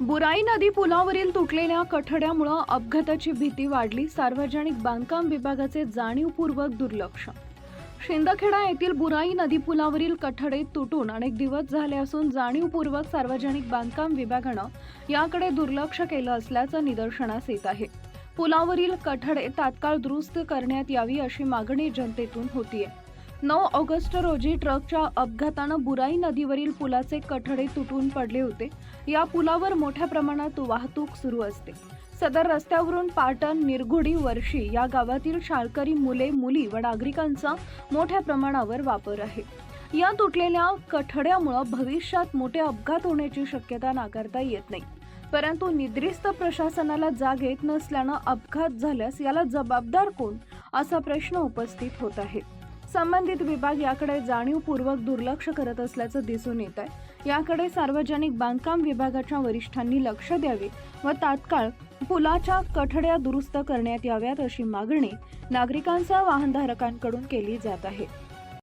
बुराई नदी पुलावरील तुटलेल्या कठड्यामुळं अपघाताची भीती वाढली. सार्वजनिक बांधकाम विभागाचे जाणीवपूर्वक दुर्लक्ष. शिंदखेडा येथील बुराई नदी पुलावरील कठडे तुटून अनेक दिवस झाले असून जाणीवपूर्वक सार्वजनिक बांधकाम विभागानं याकडे दुर्लक्ष केलं असल्याचं निदर्शनास येत आहे. पुलावरील कठडे तात्काळ दुरुस्त करण्यात यावी अशी मागणी जनतेतून होतीये. नऊ ऑगस्ट रोजी ट्रकच्या अपघातानं बुराई नदीवरील पुलाचे कठडे तुटून पडले होते. या पुलावर मोठ्या प्रमाणात वाहतूक सुरू असते. सदर रस्त्यावरून पाटण निरगुडी वर्षी या गावातील शाळकरी मुले मुली व नागरिकांचा मोठ्या प्रमाणावर वापर आहे. या तुटलेल्या कठड्यामुळं भविष्यात मोठे अपघात होण्याची शक्यता नाकारता येत नाही. परंतु निद्रिस्त प्रशासनाला जाग येत नसल्यानं अपघात झाल्यास याला जबाबदार कोण? असा प्रश्न उपस्थित होत आहे. संबंधित विभाग याकडे जाणीवपूर्वक दुर्लक्ष करत असल्याचं दिसून येत आहे. याकडे सार्वजनिक बांधकाम विभागाच्या वरिष्ठांनी लक्ष द्यावे व तात्काळ पुलाच्या कठड्या दुरुस्त करण्यात याव्यात अशी मागणी नागरिकांसह वाहनधारकांकडून केली जात आहे.